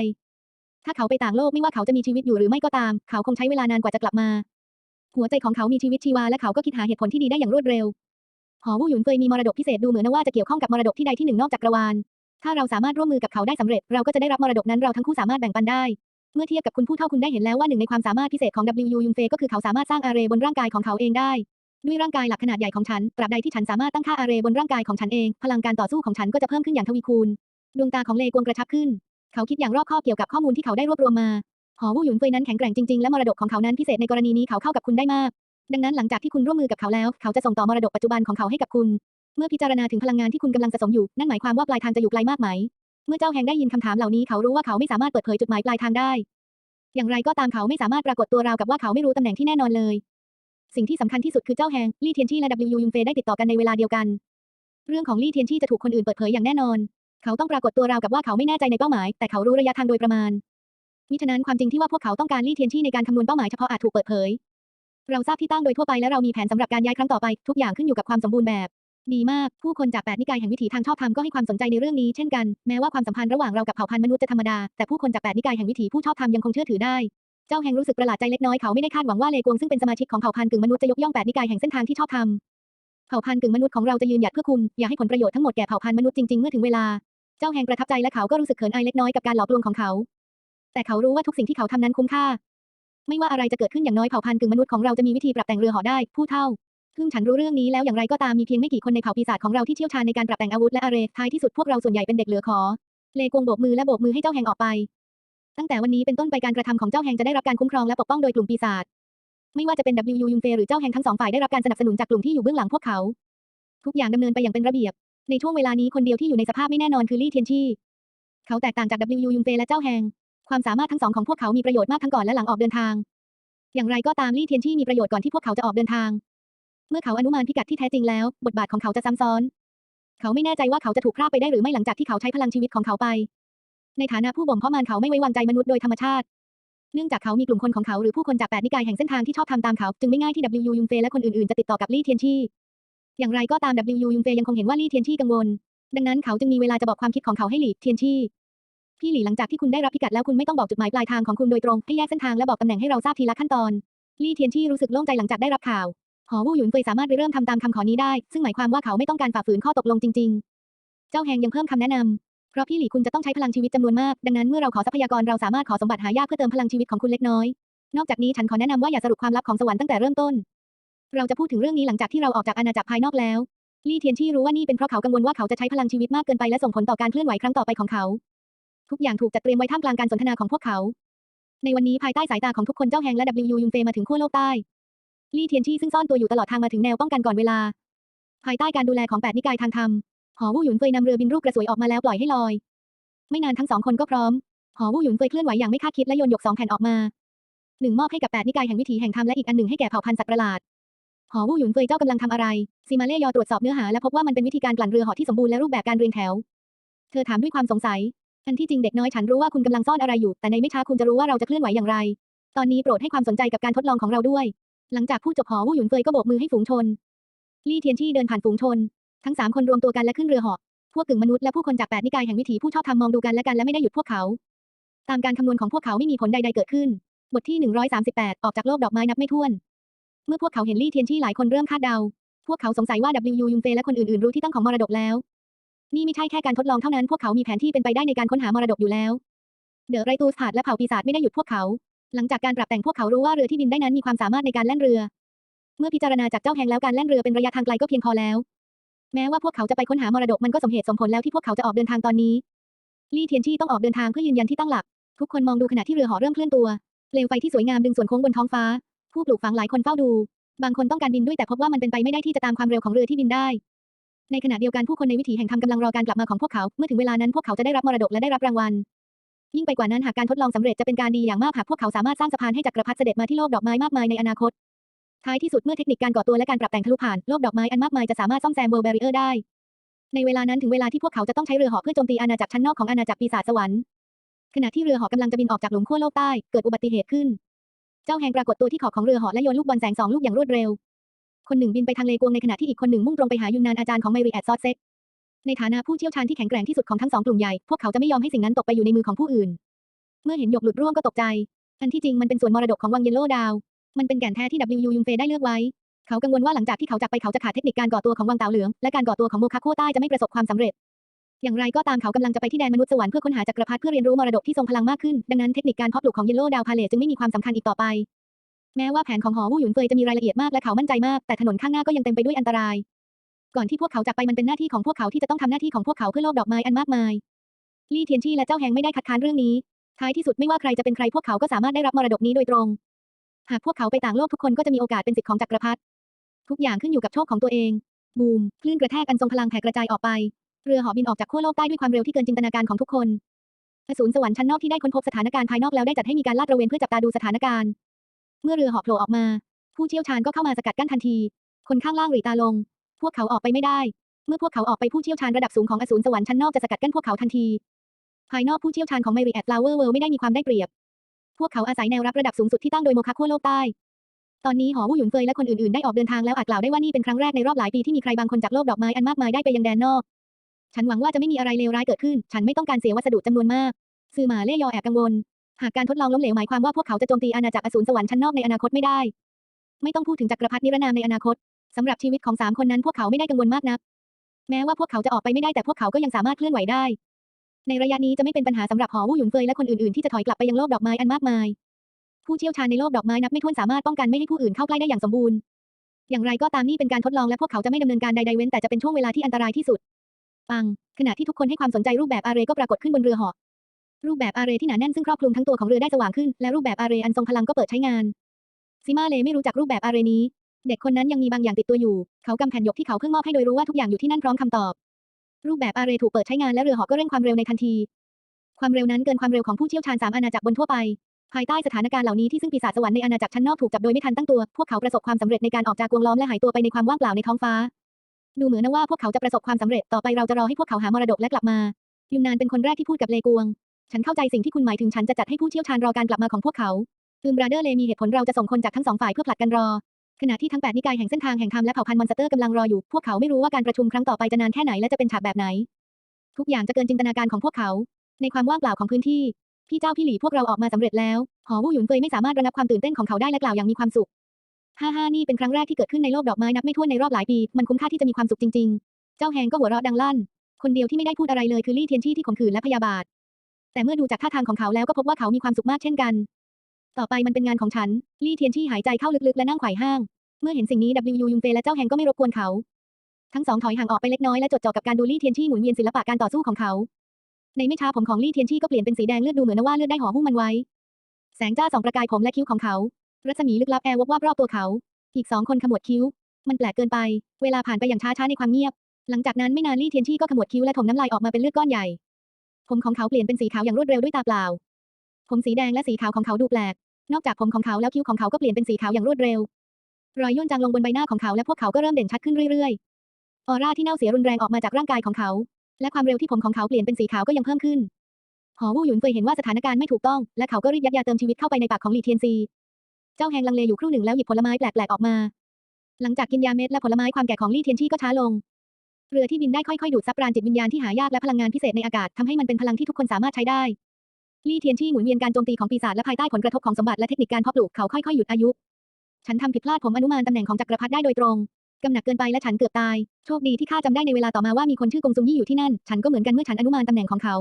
ถ้าเขาไปต่างโลกไม่ว่าเขาจะมีชีวิตอยู่หรือไม่ก็ตาม เขาคงใช้เวลานานกว่าจะกลับมา หัวใจของเขามีชีวิตชีวาและเขาก็คิดหาเหตุผลที่ดีได้อย่างรวดเร็ว หอวู่หยุนเฟยมีมรดกพิเศษดูเหมือนว่าจะเกี่ยวข้องกับมรดกที่ใดที่หนึ่งนอกจากกรวาลถ้าเราสามารถร่วมมือกับเขาได้สำเร็จ เราก็จะได้รับมรดกนั้นเราทั้งคู่สามารถแบ่งปันได้ เมื่อเทียบกับคุณผู้เท่าคุณได้เห็นแล้วว่าหนึ่งในความสามารถพิเศษของ W ยุนเฟยก็คือเขาสามารถสร้างอาเรย์บนร่างกายของเขาเองได้ด้วยร่างกายหลักขนาดใหญ่ของฉัน ตราบใดที่ฉันสามารถตั้งค่าอาเรย์บนร่างกายของฉันเอง พลังการต่อสู้ของฉันก็จะเพิ่มขึ้นอย่างทวีคูณ ดวงตาของเลกวงกระชับขึ้น เขาคิดอย่างรอบคอบเกี่ยวกับข้อมูลที่เขาได้รวบรวมมา หอวู่หยุนเฟยนั้นแข็งแกร่งจริงๆ และมรดกของเขานั้นพิเศษในกรณีนี้เขาเข้ากับคุณได้มาก ดังนั้นหลังจากที่คุณร่วมมือกับเขาแล้ว เขาจะส่งต่อมรดกปัจจุบันของเขาให้กับคุณ เมื่อพิจารณาถึงพลังงานที่คุณกำลังสะสมอยู่ นั่นหมายความว่าปลายทางจะอยู่ไกลมากไหม เมื่อเจ้าแฮงได้ยินคำถามเหล่านี้เขารู้ว่าเขาไม่สามารถเปิดเผยจุดหมายปลายทางได้ อย่างไรก็ตามเขาไม่สามารถปรากฏตัวราวกับว่าเขาไม่รู้ตำแหน่งที่แน่นอนเลย สิ่งที่สำคัญที่สุดคือเจ้าแฮงลี่เทียนชี่และ W ยุงเฟยได้ติดต่อกันในเวลาเดียวกัน เรื่องของลี่เทียนชี่จะถูกคนอื่นเปิดเผยอย่างแน่นอน เขาต้องปรากฏตัวราวกับว่าเขาไม่แน่ใจในเป้าหมาย แต่เขารู้ระยะทางโดยประมาณมิฉะนั้นความจริงที่ว่าพวกเขาต้องการลี่เทียนชี่ในการคำนวณเป้าหมายเฉพาะอาจถูกเปิดเผย เราทราบที่ตั้งโดยทั่วไปและเรามีแผนสำหรับการย้ายครั้งต่อไป ทุกอย่างขึ้นอยู่กับความสมบูรณ์แบบ ดีมาก ผู้คนจากแปดนิกายแห่งวิถีทางชอบธรรมก็ให้ความสนใจในเรื่องนี้เช่นกันแม้ว่าความสัมพันธ์ระหว่างเรากับเผ่าพันธุ์มนุษย์จะธรรมดาแต่ผู้คนจากแปดนิกายแห่งวิถีผู้ชอบธรรมยังคงเชื่อถือได้เจ้าแห่งรู้สึกประหลาดใจเล็กน้อยเขาไม่ได้คาดหวังว่าเลกวงซึ่งเป็นสมาชิกของเผ่าพันธุ์กึ่งมนุษย์จะยกย่องแปดนิกายแห่งเส้นทางที่ชอบธรรมเผ่าพันธุ์กึ่งมนุษย์ของเราจะยืนหยัดเพื่อคุณอย่าให้ผลประโยชน์ทั้งหมดแก่เผ่าพันธุ์มนุษย์จริงๆเมื่อถึงเวลาเจ้าแห่งประทับใจและเขาก็รู้สึกเขินอายเล็กน้อยกับการหลอกลวงของเขา แต่เขารู้ว่าทุกสิ่งที่เขาทำนั้นคุ้มค่า ไม่ว่าอะไรจะเกิดขึ้นอย่างน้อยเผ่าพันธุ์กึ่งมนุษย์ของเราจะมีวิธีปรับแต่งเรือหาะได้ ผู้เท่าซึ่งฉันรู้เรื่องนี้แล้วอย่างไรก็ตามมีเพียงไม่กี่คนในเผ่าปีศาจของเราที่เชี่ยวชาญในการปรับแต่งอาวุธและอาเรท้ายที่สุดพวกเราส่วนใหญ่เป็นเด็กเหลือขอ เลกวงโบกมือและโบกมือให้เจ้าแห่งออกไป ตั้งแต่วันนี้เป็นต้นไปการกระทำของเจ้าแห่งจะได้รับการคุ้มครองและปกป้องโดยกลุ่มปีศาจไม่ว่าจะเป็น W ยุงเฟหรือเจ้าแห่งทั้งสองฝ่ายได้รับการสนับสนุนจากกลุ่มที่อยู่เบื้องหลังพวกเขา ทุกอย่างดำเนินไปอย่างเป็นระเบียบ ในช่วงเวลานี้คนเดียวที่อยู่ในสภาพไม่แน่นอนคือลี่เทียนชี่เขาแตกต่างจาก W ยุงเฟและเจ้าแห่ง ความสามารถทั้งสองของพวกเขามีประโยชน์มากทั้งก่อนและหลังออกเดินทาง อย่างไรก็ตามลี่เทียนชี่มีประโยชน์ก่อนที่พวกเขาจะออกเดินทาง เมื่อเขาอนุมานพิกัดที่แท้จริงแล้ว บทบาทของเขาจะซ้ำซ้อน เขาไม่แน่ใจว่าเขาจะถูกพรากไปได้หรือไม่หลังจากที่เขาใช้พลังชีวิตของเขาไป ในฐานะผู้บ่มเพาะมารเขาไม่ไว้วางใจมนุษย์โดยธรรมชาติ เนื่องจากเขามีกลุ่มคนของเขาหรือผู้คนจากแปดนิกายแห่งเส้นทางที่ชอบทำตามเขาจึงไม่ง่ายที่ W ยุงเฟและคนอื่นๆจะติดต่อกับลี่เทียนชี่อย่างไรก็ตาม W ยุงเฟยังคงเห็นว่าลี่เทียนชี่กังวล ดังนั้นเขาจึงมีเวลาจะบอกความคิดของเขาให้หลี่เทียนชี่ พี่หลี่หลังจากที่คุณได้รับพิกัดแล้วคุณไม่ต้องบอกจุดหมายปลายทางของคุณโดยตรงให้แยกเส้นทางและบอกตำแหน่งให้เราทราบทีละขั้นตอน ลี่เทียนชี่รู้สึกโล่งใจหลังจากได้รับข่าว หอวู่หยุนเฟยสามารถเริ่มทำตามคำขอนี้ได้ ซึ่งหมายความว่าเขาไม่ต้องการฝ่าฝืนข้อตกลงจริง ๆ เจ้าแฮงยังเพิ่มคำแนะนำเพราะพี่หลี่คุณจะต้องใช้พลังชีวิตจำนวนมาก ดังนั้นเมื่อเราขอทรัพยากรเราสามารถขอสมบัติหายากเพื่อเติมพลังชีวิตของคุณเล็กน้อย นอกจากนี้ฉันขอแนะนำว่าอย่าสรุปความลับของสวรรค์ตั้งแต่เริ่มต้น เราจะพูดถึงเรื่องนี้หลังจากที่เราออกจากอาณาจักรภายนอกแล้วลี่เทียนชี่รู้ว่านี่เป็นเพราะเขากังวลว่าเขาจะใช้พลังชีวิตมากเกินไปและส่งผลต่อการเคลื่อนไหวครั้งต่อไปของเขา ทุกอย่างถูกจัดเตรียมไว้ท่ามกลางการสนทนาของพวกเขา ในวันนี้ภายใต้สายตาของทุกคนเจ้าแฮงและ W ยุงเฟมาถึงขั้วโลกใต้ลี่เทียนชี่ซึ่งซ่อนตัวอยู่ตลอดทางมาถึงแนวป้องกันก่อนเวลา ภายใต้การดูแลของแปดนิกายทางธรรมหอวู่หยุนเฟยนำเรือบินรูปกระสวยออกมาแล้วปล่อยให้ลอย ไม่นานทั้งสองคนก็พร้อม หอวู่หยุนเฟยเคลื่อนไหวอย่างไม่คาดคิดและโยนหยกสองแผ่นออกมาหนึ่งมอบให้กับแปดนิกายแห่งวิถีแห่งธรรมและอีกอันหนึ่งให้แก่เผ่าพันธุ์สัตว์ประหลาดหอวู่หยุนเฟยเจ้ากำลังทำอะไรซีมาเล่ยอตรวจสอบเนื้อหาและพบว่ามันเป็นวิธีการกลั่นเรือหาะที่สมบูรณ์และรูปแบบการเรียงแถว เธอถามด้วยความสงสัย อันที่จริงเด็กน้อยฉันรู้ว่าคุณกำลังซ่อนอะไรอยู่ แต่ในไม่ช้าคุณจะรู้ว่าเราจะเคลื่อนไหวอย่างไร ตอนนี้โปรดให้ความสนใจกับการทดลองของเราด้วย หลังจากพูดจบหอวู่หยุนเฟยก็โบกมือให้ฝูงชน ลี่เทียนชี่เดินผ่านฝูงชน ทั้งสามคนรวมตัวกันและขึ้นเรือหาะพวกกึ่งมนุษย์และผู้คนจากแปดนิกายแห่งวิถีผู้ชอบธรรมมองดูกันและกันและไม่ได้หยุดพวกเขา ตามการคำนวณของพวกเขาไม่มีผลใดๆเกิดขึ้น บทที่ 138 ออกจากโลกดอกไม้นับไม่ถ้วน เมื่อพวกเขาเห็นลี่เทียนชี่หลายคนเริ่มคาดเดา พวกเขาสงสัยว่า W ยุงเฟยและคนอื่นๆรู้ที่ตั้งของมรดกแล้ว นี่ไม่ใช่แค่การทดลองเท่านั้น พวกเขามีแผนที่เป็นไปได้ในการค้นหามรดกอยู่แล้ว เดอะไรตูสผาดและเผ่าปีศาจไม่ได้หยุดพวกเขา หลังจากการปรับแต่งพวกเขารู้ว่าเรือที่บินได้นั้นมีความสามารถในการแล่นเรือ เมื่อพิจารณาจากเจ้าแหงแล้วการแล่นเรือเป็นระยะทางไกลก็เพียงพอแล้ว แม้ว่าพวกเขาจะไปค้นหามรดกมันก็สมเหตุสมผลแล้วที่พวกเขาจะออกเดินทางตอนนี้ ลี่เทียนชี่ต้องออกเดินทางเพื่อยืนยันที่ตั้งหลัก ทุกคนมองดูขณะที่เรือหาะเริ่มเคลื่อนตัว เปลวไฟที่สวยงามดึงส่วนโค้งบนท้องฟ้า ผู้ปลูกฝังหลายคนเฝ้าดู บางคนต้องการบินด้วยแต่พบว่ามันเป็นไปไม่ได้ที่จะตามความเร็วของเรือที่บินได้ ในขณะเดียวกันผู้คนในวิถีแห่งธรรมกำลังรอการกลับมาของพวกเขา เมื่อถึงเวลานั้นพวกเขาจะได้รับมรดกและได้รับรางวัล ยิ่งไปกว่านั้นหากการทดลองสำเร็จจะเป็นการดีอย่างมากหากพวกเขาสามารถสร้างสะพานให้จักรพรรดิเสด็จมาที่โลกดอกไม้มากมายในอนาคต ท้ายที่สุดเมื่อเทคนิคการก่อตัวและการปรับแต่งทะลุผ่านโลกดอกไม้อันมากมายจะสามารถซ่อมแซมเวิลด์แบริเออร์ได้ ในเวลานั้นถึงเวลาที่พวกเขาจะต้องใช้เรือเหาะเพื่อโจมตีอาณาจักรชั้นนอกของอาณาจักรปีศาจสวรรค์ ขณะที่เรือเหาะกำลังจะบินออกจากหลุมขั้วโลกใต้เกิดอุบัติเหตุขึ้น เจ้าแหงปรากฏตัวที่ขอบของเรือเหาะและโยนลูกบอลแสงสองลูกอย่างรวดเร็ว คนหนึ่งบินไปทางเลกวงในขณะที่อีกคนหนึ่งมุ่งตรงไปหายุนนานอาจารย์ของไมรีแอดซอดเซ็กในฐานะผู้เชี่ยวชาญที่แข็งแกร่งที่สุดของทั้งสองกลุ่มใหญ่ พวกเขาจะไม่ยอมให้สิ่งนั้นตกไปอยู่ในมือของผู้อื่น เมื่อเห็นหยกหลุดร่วงก็ตกใจ อันที่จริงมันเป็นส่วนมรดกของวังเยลโล่ดาว มันเป็นแก่นแท้ที่ W ยุงเฟยได้เลือกไว้ เขากังวลว่าหลังจากที่เขาจากไปเขาจะขาดเทคนิคการก่อตัวของวังเต่าเหลือง และการก่อตัวของโมคาโคใต้จะไม่ประสบความสำเร็จ อย่างไรก็ตามเขากำลังจะไปที่แดนมนุษย์สวรรค์เพื่อค้นหาจักรพรรดิเพื่อเรียนรู้มรดกที่ทรงพลังมากขึ้น ดังนั้นเทคนิคการเพาะปลูกของเยลโล่ดาวพาเลตจึงไม่มีความสำคัญอีกต่อไป แม้ว่าแผนของหอวู่หยุนเฟยจะมีรายละเอียดมากและเขามั่นใจมาก แต่ถนนข้างหน้าก็ยังเต็มไปด้วยอันตราย ก่อนที่พวกเขาจากไปมันเป็นหน้าที่ของพวกเขาที่จะต้องทำหน้าที่ของพวกเขาเพื่อโลกดอกไม้อันมากมาย ลี่เทียนชี่และเจ้าแหงไม่ได้คัดค้านเรื่องนี้ ท้ายที่สุดไม่ว่าใครจะเป็นใครพวกเขาก็สามารถได้รับมรดกนี้โดยตรง หากพวกเขาไปต่างโลกทุกคนก็จะมีโอกาสเป็นสิทธิ์ของจักรพรรดิ ทุกอย่างขึ้นอยู่กับโชคของตัวเอง บูม คลื่นกระแทกอันทรงพลังแผ่กระจายออกไป เรือหาะบินออกจากขั้วโลกใต้ด้วยความเร็วที่เกินจินตนาการของทุกคนอสูรสวรรค์ชั้นนอกที่ได้ค้นพบสถานการณ์ภายนอกแล้วได้จัดให้มีการลาดตระเวนเพื่อจับตาดูสถานการณ์ เมื่อเรือหาะโผล่ออกมา ผู้เชี่ยวชาญก็เข้ามาสกัดกั้นทันที คนข้างล่างหลีตาลง พวกเขาออกไปไม่ได้ เมื่อพวกเขาออกไปผู้เชี่ยวชาญระดับสูงของอสูรสวรรค์ชั้นนอกจะสกัดกั้นพวกเขาทันที ภายนอกผู้เชี่ยวชาญของไมรีแอดฟลาเวอร์เวิลด์ไม่ได้มีความได้เปรียบ พวกเขาอาศัยแนวรับระดับสูงสุดที่ตั้งโดยโมคาขั้วโลกใต้ ตอนนี้หอวู่หยุนเฟยและคนอื่นๆได้ออกเดินทางแล้วอาจกล่าวได้ว่านี่เป็นครั้งแรกในรอบหลายปีที่มีใครบางคนจากโลกดอกไม้อันมากมายได้ไปยังแดนนอก ฉันหวังว่าจะไม่มีอะไรเลวร้ายเกิดขึ้น ฉันไม่ต้องการเสียวัสดุจำนวนมากซือหมาเล่ยอแอบกังวล หากการทดลองล้มเหลวหมายความว่าพวกเขาจะโจมตีอาณาจักรอสูรสวรรค์ชั้นนอกในอนาคตไม่ได้ ไม่ต้องพูดถึงจักรพรรดินิรนามในอนาคตสำหรับชีวิตของสามคนนั้นพวกเขาไม่ได้กังวลมากนัก แม้ว่าพวกเขาจะออกไปไม่ได้แต่พวกเขาก็ยังสามารถเคลื่อนไหวได้ ในระยะนี้จะไม่เป็นปัญหาสำหรับหอวู่หยุนเฟยและคนอื่นๆที่จะถอยกลับไปยังโลกดอกไม้อันมากมาย ผู้เชี่ยวชาญในโลกดอกไม้นับไม่ถ้วนสามารถป้องกันไม่ให้ผู้อื่นเข้าใกล้ได้อย่างสมบูรณ์ อย่างไรก็ตามนี่เป็นการทดลองและพวกเขาจะไม่ดำเนินการใดๆเว้นแต่จะเป็นช่วงเวลาที่อันตรายที่สุดปังขณะที่ทุกคนให้ความสนใจรูปแบบอาเรก็ปรากฏขึ้นบนเรือหาะ รูปแบบอาเรที่หนาแน่นซึ่งครอบคลุมทั้งตัวของเรือได้สว่างขึ้น และรูปแบบอาเรอันทรงพลังก็เปิดใช้งานซิมาเลไม่รู้จักรูปแบบอาเรนี้ เด็กคนนั้นยังมีบางอย่างติดตัวอยู่ เขากำแผ่นหยกที่เขาเพิ่งมอบให้โดยรู้ว่าทุกอย่างอยู่ที่นั่นพร้อมคำตอบ รูปแบบอาเรถูกเปิดใช้งานและเรือหาะก็เร่งความเร็วในทันที ความเร็วนั้นเกินความเร็วของผู้เชี่ยวชาญสามอาณาจักรบนทั่วไปภายใต้สถานการณ์เหล่านี้ที่ซึ่งปีศาจสวรรค์ในอาณาจักรชั้นนอกถูกจับโดยไม่ทันตั้งตัว พวกเขาประสบความสำเร็จในการออกจากวงล้อมและหายตัวไปในความว่างเปล่าในท้องฟ้า ดูเหมือนนะว่าพวกเขาจะประสบความสำเร็จต่อไปเราจะรอให้พวกเขาหามรดกและกลับมา ยุนนานเป็นคนแรกที่พูดกับเลกวง ฉันเข้าใจสิ่งที่คุณหมายถึงฉันจะจัดให้ผู้เชี่ยวชาญรอการกลับมาของพวกเขาอืมบราเดอร์เลมีเหตุผลเราจะส่งคนจากทั้งสองฝ่ายเพื่อผลัดกันรอ ขณะที่ทั้งแปดนิกายแห่งเส้นทางแห่งธรรมและเผ่าพันธุ์มอนสเตอร์กำลังรออยู่ พวกเขาไม่รู้ว่าการประชุมครั้งต่อไปจะนานแค่ไหนและจะเป็นฉากแบบไหน ทุกอย่างจะเกินจินตนาการของพวกเขา ในความว่างเปล่าของพื้นที่ พี่เจ้าพี่หลีพวกเราออกมาสำเร็จแล้ว หอวู่หยุนเฟยไม่สามารถระงับความตื่นเต้นของเขาได้และกล่าวอย่างมีความสุขฮ่าฮ่านี่เป็นครั้งแรกที่เกิดขึ้นในโลกดอกไม้นับไม่ถ้วนในรอบหลายปี มันคุ้มค่าที่จะมีความสุขจริง ๆ เจ้าแฮงก็หัวเราะดังลั่น คนเดียวที่ไม่ได้พูดอะไรเลยคือลี่เทียนชี่ที่ข่มขืนและพยาบาท แต่เมื่อดูจากท่าทางของเขาแล้วก็พบว่าเขามีความสุขมากเช่นกัน ต่อไปมันเป็นงานของฉัน ลี่เทียนชี่หายใจเข้าลึกๆและนั่งไขว่ห้าง เมื่อเห็นสิ่งนี้ W ยุงเฟและเจ้าแฮงก็ไม่รบกวนเขา ทั้งสองถอยห่างออกไปเล็กน้อยและจดจ่อกับการดูลี่เทียนชี่หมุนเวียนศิลปะการต่อสู้ของเขา ในไม่ช้าผมของลี่เทียนชี่ก็เปลี่ยนเป็นสีแดงเลือดดูเหมือนว่าเลือดได้ห่อหุ้มมันไว้ แสงจ้าสองประกายผมและคิ้วของเขา รัศมีลึกลับแอร์วบวาบรอบตัวเขา อีกสองคนขมวดคิ้ว มันแปลกเกินไป เวลาผ่านไปอย่างช้าๆในความเงียบ หลังจากนั้นไม่นานลี่เทียนชี่ก็ขมวดคิ้วและถมน้ำลายออกมาเป็นเลือดก้อนใหญ่ ผมของเขาเปลี่ยนเป็นสีขาวอย่างรวดเร็วด้วยตาเปล่า ผมสีแดงและสีขาวของเขาดูแปลก นอกจากผมของเขาแล้วคิ้วของเขาก็เปลี่ยนเป็นสีขาวอย่างรวดเร็ว รอยย่นจางลงบนใบหน้าของเขาและพวกเขาก็เริ่มเด่นชัดขึ้นเรื่อยๆ ออร่าที่เน่าเสียรุนแรงออกมาจากร่างกายของเขา และความเร็วที่ผมของเขาเปลี่ยนเป็นสีขาวก็ยังเพิ่มขึ้น หอวู่หยุนเฟยเห็นว่าสถานการณ์ไม่ถูกต้อง และเขาก็รีบยัดยาเติมชีวิตเข้าไปในปากของหลีเทียนซี เจ้าแฮงลังเลอยู่ครู่หนึ่งแล้วหยิบผลไม้แปลกๆออกมา หลังจากกินยาเม็ดและผลไม้ความแก่ของลี่เทียนชี่ก็ช้าลง เรือที่บินได้ค่อยๆ ดูดซับปราณจิตวิญญาณที่หายากและพลังงานพิเศษในอากาศทำให้มันเป็นพลังที่ทุกคนสามารถใช้ได้ ลี่เทียนชี่หมุนเวียนการโจมตีของปีศาจและภายใต้ผลกระทบของสมบัติและเทคนิคการเพาะปลูกเขาค่อยๆหยุดอายุ ฉันทำผิดพลาดผมอนุมานตำแหน่งของจักรพรรดิได้โดยตรงกำหนักเกินไปและฉันเกือบตาย โชคดีที่ข้าจำได้ในเวลาต่อมาว่ามีคนชื่อกงซุงยี่อยู่ที่นั่น ฉันก็เหมือนกันเมื่อฉันอนุมานตำแหน่งของเขา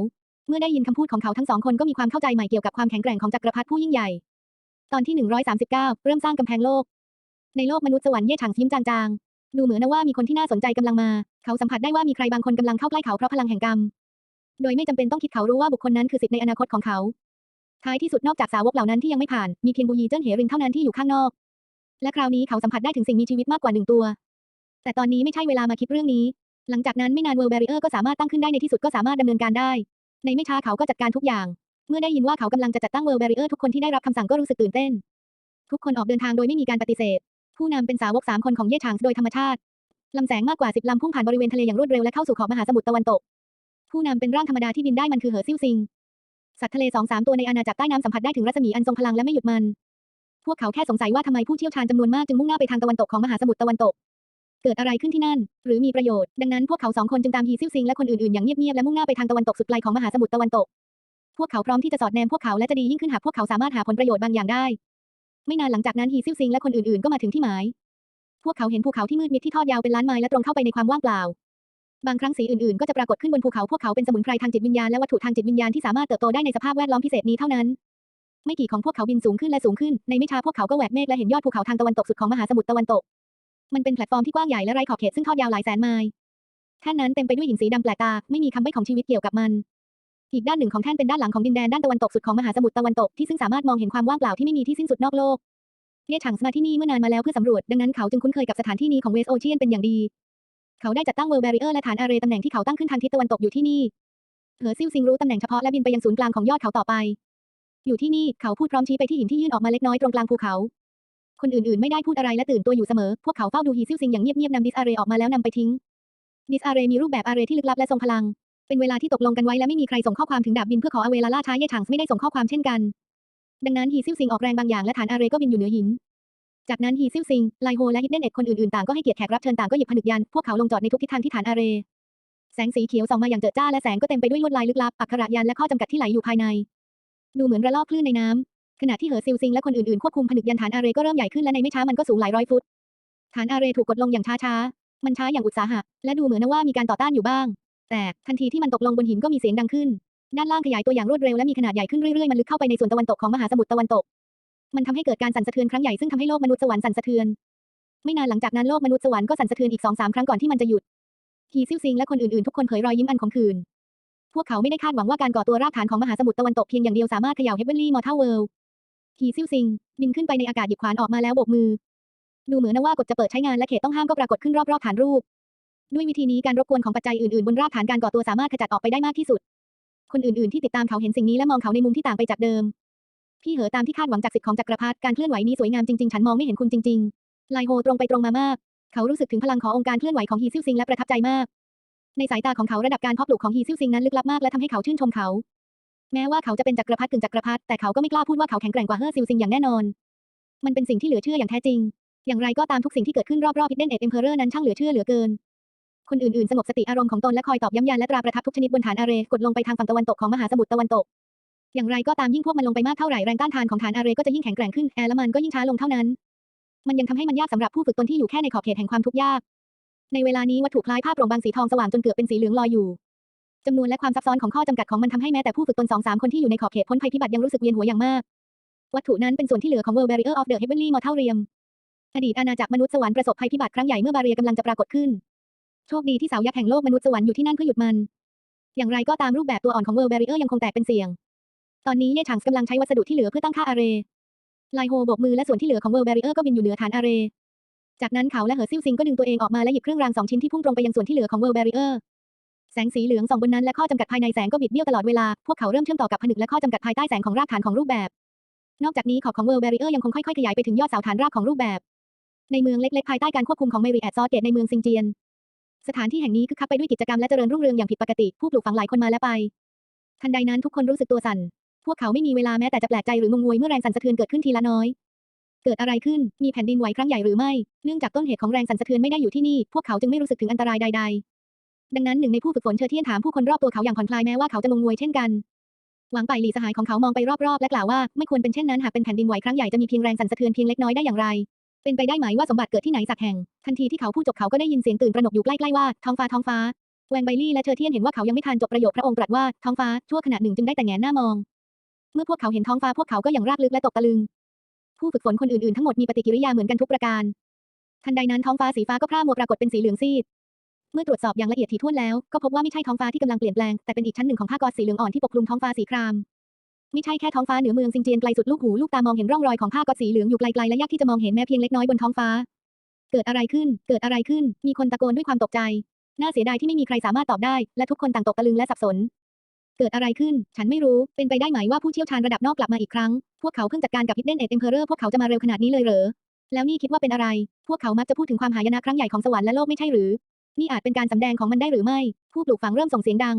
เมื่อได้ยินคำพูดของเขาทั้งสองคนก็มีความเข้าใจใหม่เกี่ยวกับความแข็งแกร่งของจักรพรรดิผู้ยิ่งใหญ่ ตอนที่ 139 เริ่มสร้างกำแพงโลก ในโลกมนุษย์สวรรค์เย่ฉางยิ้มจางๆ ดูเหมือนนะว่ามีคนที่น่าสนใจกำลังมา เขาสัมผัสได้ว่ามีใครบางคนกำลังเข้าใกล้เขาเพราะพลังแห่งกรรม โดยไม่จำเป็นต้องคิดเขารู้ว่าบุคคลนั้นคือสิทธิ์ในอนาคตของเขา ท้ายที่สุดนอกจากสาวกเหล่านั้นที่ยังไม่ผ่าน มีเพียงบูยีเจิ้นเหรินเท่านั้นที่อยู่ข้างนอก และคราวนี้เขาสัมผัสได้ถึงสิ่งมีชีวิตมากกว่าหนึ่งตัว แต่ตอนนี้ไม่ใช่เวลามาคิดเรื่องนี้ หลังจากนั้นไม่นานเวิร์ลเบริเออร์ก็สามารถตั้งขึ้นได้ในที่สุดก็สามารถดำเนินการได้ ในไม่ช้าเขาก็จัดการทุกอย่าง เมื่อได้ยินว่าเขากำลังจะจัดตั้งเวลเบริเออร์ทุกคนที่ได้รับคำสั่งก็รู้สึกตื่นเต้น ทุกคนออกเดินทางโดยไม่มีการปฏิเสธ ผู้นำเป็นสาวกสามคนของเย่ฉางโดยธรรมชาติลำแสงมากกว่าสิบลำพุ่งผ่านบริเวณทะเลอย่างรวดเร็วและเข้าสู่ขอบมหาสมุทรตะวันตก ผู้นำเป็นร่างธรรมดาที่บินได้มันคือเหอซิ่วซิง สัตว์ทะเลสองสามตัวในอาณาจักรใต้น้ำสัมผัสได้ถึงรัศมีอันทรงพลังและไม่หยุดมัน พวกเขาแค่สงสัยว่าทำไมผู้เชี่ยวชาญจำนวนมากจึงมุ่งหน้าไปทางตะวันตกของมหาสมุทรตะวันตก เกิดอะไรขึ้นที่นั่น หรือมีประโยชน์ ดังนั้นพวกเขาสองคนจึงตามฮีซิ่วซิงและคนอื่นๆอย่างเงียบๆและมุ่งหน้าไปทางตะวันตกสุดไกล ไม่นานหลังจากนั้นฮีซิ่วซิงและคนอื่นๆก็มาถึงที่หมาย พวกเขาเห็นภูเขาที่มืดมิดที่ทอดยาวเป็นล้านไมล์และตรงเข้าไปในความว่างเปล่า บางครั้งสีอื่นๆก็จะปรากฏขึ้นบนภูเขาพวกเขาเป็นสมุนไพรทางจิตวิญญาณและวัตถุทางจิตวิญญาณที่สามารถเติบโตได้ในสภาพแวดล้อมพิเศษนี้เท่านั้น ไม่กี่ของพวกเขาบินสูงขึ้นและสูงขึ้น ในไม่ช้าพวกเขาก็แหวกเมฆและเห็นยอดภูเขาทางตะวันตกสุดของมหาสมุทรตะวันตก มันเป็นแพลตฟอร์มที่กว้างใหญ่และไร้ขอบเขตซึ่งทอดยาวหลายแสนไมล์แท่นนั้นเต็มไปด้วยหินสีดำแปลกตา ไม่มีคำใบ้ของชีวิตเกี่ยวกับมัน อีกด้านหนึ่งของแท่นเป็นด้านหลังของดินแดนด้านตะวันตกสุดของมหาสมุทรตะวันตกที่ซึ่งสามารถมองเห็นความว่างเปล่าที่ไม่มีที่สิ้นสุดนอกโลกเย่ฉางมาที่นี่เมื่อนานมาแล้วเพื่อสำรวจดังนั้นเขาจึงคุ้นเคยกับสถานที่นี้ของเวสโอเชียนเป็นอย่างดี เขาได้จัดตั้งเวลแบริเออร์และฐานอาเรตำแหน่งที่เขาตั้งขึ้นทางทิศตะวันตกอยู่ที่นี่เหอซิ่วซิงรู้ตำแหน่งเฉพาะและบินไปยังศูนย์กลางของยอดเขาต่อไป อยู่ที่นี่เขาพูดพร้อมชี้ไปที่หินที่ยื่นออกมาเล็กน้อยตรงกลางภูเขา คนอื่นๆไม่ได้พูดอะไรและตื่นตัวอยู่เสมอ พวกเขาเฝ้าดูฮีซิ่วซิงอย่างเงียบๆนำดิสอาเรออกมาแล้วนำไปทิ้งดิสอาเรมีรูปแบบอาเรที่ลึกลับและทรงพลัง เป็นเวลาที่ตกลงกันไว้และไม่มีใครส่งข้อความถึงดาบบินเพื่อขอเอาเวลาล่าช้าเย่ฉางไม่ได้ส่งข้อความเช่นกัน ดังนั้นฮีซิ่วซิงออกแรงบางอย่างและฐานอาเรก็บินอยู่เหนือหิน จากนั้นฮีซิ่วซิง ไลโฮและฮิดเดนเอ็ดคนอื่นๆต่างก็ให้เกียรติแขกรับเชิญต่างก็หยิบผนึกยันพวกเขาลงจอดในทุกทิศทางที่ฐานอาเร แสงสีเขียวส่องมาอย่างเจิดจ้าและแสงก็เต็มไปด้วยลวดลายลึกลับอักขระยันและข้อจำกัดที่ไหลอยู่ภายใน ดูเหมือนระลอกคลื่นในน้ำขณะที่เหอซิลซิงและคนอื่นๆควบคุมผนึกยันฐานอาเรก็เริ่มใหญ่ขึ้นและในไม่ช้ามันก็สูงหลายร้อยฟุตฐานอาเรถูกกดลงอย่างช้าๆมันช้าอย่างอุตสาหะและดูเหมือนว่ามีการต่อต้านอยู่บ้าง แต่ทันทีที่มันตกลงบนหินก็มีเสียงดังขึ้น ด้านล่างขยายตัวอย่างรวดเร็วและมีขนาดใหญ่ขึ้นเรื่อยๆ มันลึกเข้าไปในส่วนตะวันตกของมหาสมุทรตะวันตก มันทำให้เกิดการสั่นสะเทือนครั้งใหญ่ซึ่งทำให้โลกมนุษย์สวรรค์สั่นสะเทือน ไม่นานหลังจากนั้นโลกมนุษย์สวรรค์ก็สั่นสะเทือนอีกสองสามครั้งก่อนที่มันจะหยุดฮีซิ่วซิงและคนอื่นๆทุกคนเผยรอยยิ้มอันขมขื่นพวกเขาไม่ได้คาดหวังว่าการก่อตัวรากฐานของมหาสมุทรตะวันตกเพียงอย่างเดียวสามารถเขย่าเฮเวนลี่มอร์ทัลเวิลด์ฮีซิ่วซิงบินขึ้นไปในอากาศหยิบขวานออกมาแล้วโบกมือ ดูเหมือนว่ากฎจะเปิดใช้งานและเขตต้องห้ามก็ปรากฏขึ้นรอบๆฐานรูป ด้วยวิธีนี้การรบกวนของปัจจัยอื่นๆบนรากฐานการก่อตัวสามารถขจัดออกไปได้มากที่สุด คนอื่นๆที่ติดตามเขาเห็นสิ่งนี้และมองเขาในมุมที่ต่างไปจากเดิม พี่เหอตามที่คาดหวังจากสิทธิ์ของจักรพรรดิการเคลื่อนไหวนี้สวยงามจริงๆ ฉันมองไม่เห็นคุณจริงๆ ไลโฮตรงไปตรงมามาก เขารู้สึกถึงพลังขององค์การเคลื่อนไหวของฮีซิ่วซิงและประทับใจมาก ในสายตาของเขาระดับการเพาะปลูกของฮีซิ่วซิงนั้นลึกลับมากและทำให้เขาชื่นชมเขา แม้ว่าเขาจะเป็นจักรพรรดิกึ่งจักรพรรดิแต่เขาก็ไม่กล้าพูดว่าเขาแข็งแกร่งกว่าเฮอซิ่วซิงอย่างแน่นอน มันเป็นสิ่งที่เหลือเชื่ออย่างแท้จริงอย่างไรก็ตามทุกสิ่งที่เกิดขึ้นรอบๆฮิเดนเอ็ดเอ็มเพอเรอร์นั้นช่างเหลือเชื่อเหลือเกิน คนอื่นๆ สงบสติอารมณ์ของตนและคอยตอบย้ำยันและตราประทับทุกชนิดบนฐานอาเรกดลงไปทางฝั่งตะวันตกของมหาสมุทรตะวันตก อย่างไรก็ตามยิ่งพวกมันลงไปมากเท่าไหร่แรงต้านทานของฐานอาเรก็จะยิ่งแข็งแกร่งขึ้นแอร์และมันก็ยิ่งช้าลงเท่านั้น มันยังทำให้มันยากสำหรับผู้ฝึกตนที่อยู่แค่ในขอบเขตแห่งความทุกข์ยาก ในเวลานี้วัตถุคล้ายผ้าโปร่งบางสีทองสว่างจนเกือบเป็นสีเหลืองลอยอยู่จำนวนและความซับซ้อนของข้อจำกัดของมันทำให้แม้แต่ผู้ฝึกตนสองสามคนที่อยู่ในขอบเขตพ้นภัยพิบัติยังรู้สึกเวียนหัวอย่างมาก วัตถุนั้นเป็นส่วนที่เหลือของ World Barrier of the Heavenly Mortal Realm อดีตอาณาจักรมนุษย์สวรรค์ประสบภัยพิบัติครั้งใหญ่เมื่อบาเรียกำลังจะปรากฏขึ้น โชคดีที่เสายักษ์แห่งโลกมนุษย์สวรรค์อยู่ที่นั่นเพื่อหยุดมัน อย่างไรก็ตามรูปแบบตัวอ่อนของ World Barrier ยังคงแตกเป็นเสี่ยง ตอนนี้เย่ฉางกำลังใช้วัสดุที่เหลือเพื่อตั้งค่าอาเรไลโฮโบกมือและส่วนที่เหลือของ World Barrier ก็บินอยู่เหนือฐานอาเรจากนั้นเขาและเหอซิ่วซิงก็ดึงตัวเองออกมาและหยิบเครื่องรางสองชิ้นที่พุ่งตรงไปยังส่วนที่เหลือของ World Barrier แสงสีเหลืองส่องบนนั้นและข้อจำกัดภายในแสงก็บิดเบี้ยวตลอดเวลา พวกเขาเริ่มเชื่อมต่อกับผนึกและข้อจำกัดภายใต้แสงของรากฐานของรูปแบบ นอกจากนี้ขอบของ World Barrier ยังคงค่อยๆขยายไปถึงยอดเสาฐานรากของรูปแบบ ในเมืองเล็กๆภายใต้การควบคุมของเมริแอดซอเกตในเมืองซิงเจียน สถานที่แห่งนี้คึกคักไปด้วยกิจกรรมและเจริญรุ่งเรืองอย่างผิดปกติ ผู้ปลูกฝังหลายคนมาและไป ทันใดนั้นทุกคนรู้สึกตัวสั่น พวกเขาไม่มีเวลาแม้แต่จะแปลกใจหรืองงงวยเมื่อแรงสั่นสะเทือนเกิดขึ้นทีละน้อย เกิดอะไรขึ้น มีแผ่นดินไหวครั้งใหญ่หรือไม่ เนื่องจากต้นเหตุของแรงสั่นสะเทือนไม่ได้อยู่ที่นี่ พวกเขาจึงไม่รู้สึกถึงอันตรายใด ๆ ดังนั้นหนึ่งในผู้ฝึกฝนเชอเทียนถามผู้คนรอบตัวเขาอย่างผ่อนคลายแม้ว่าเขาจะงงงวยเช่นกัน หวังไปหลีสหายของเขามองไปรอบๆ และกล่าวว่าไม่ควรเป็นเช่นนั้นหากเป็นแผ่นดินไหวครั้งใหญ่จะมีเพียงแรงสั่นสะเทือนเพียงเล็กน้อยได้อย่างไร เป็นไปได้ไหมว่าสมบัติเกิดที่ไหนสักแห่ง ทันทีที่เขาพูดจบเขาก็ได้ยินเสียงตื่นตระหนกอยู่ใกล้ๆว่าท้องฟ้าท้องฟ้าแวงไบลี่และเชอเทียนเห็นว่าเขายังไม่ทันจบประโยคพระองค์ตรัสว่าท้องฟ้าชั่วขณะหนึ่งจึงได้แต่แงนหน้ามอง เมื่อพวกเขาเห็นท้องฟ้าพวกเขาก็ย่างรากลึกและตกตะลึง ผู้ฝึกฝนคนอื่นๆทั้งหมดมีปฏิกิริยาเหมือนกันทุกประการ ทันใดนั้นท้องฟ้าสีฟ้าก็พร่ามัวปรากฏเป็นสีเหลืองซีด เมื่อตรวจสอบอย่างละเอียดถี่ถ้วนแล้วก็พบว่าไม่ใช่ท้องฟ้าที่กำลังเปลี่ยนแปลงแต่เป็นอีกชั้นหนึ่งของผ้ากอสีเหลืองอ่อนที่ปกคลุมท้องฟ้าสีคราม ไม่ใช่แค่ท้องฟ้าเหนือเมืองซิงเจียนไกลสุดลูกหูลูกตามองเห็นร่องรอยของผ้ากอสีเหลืองอยู่ไกลๆและยากที่จะมองเห็นแม้เพียงเล็กน้อยบนท้องฟ้า เกิดอะไรขึ้น เกิดอะไรขึ้น มีคนตะโกนด้วยความตกใจ น่าเสียดายที่ไม่มีใครสามารถตอบได้ และทุกคนต่างตกตะลึงและสับสน เกิดอะไรขึ้น ฉันไม่รู้ เป็นไปได้ไหมว่าผู้เชี่ยวชาญระดับนอกกลับมาอีกครั้ง พวกเขาเพิ่งจัดการกับ Hidden Edge Emperor พวกเขาจะมาเร็วขนาดนี้เลยเหรอ แล้วนี่คิดว่าเป็นอะไร พวกเขามักจะพูดถึงความหายนะครั้งใหญ่ของสวรรค์และโลกไม่ใช่หรือ นี่อาจเป็นการสำแดงของมันได้หรือไม่ ผู้ปลูกฝังเริ่มส่งเสียงดัง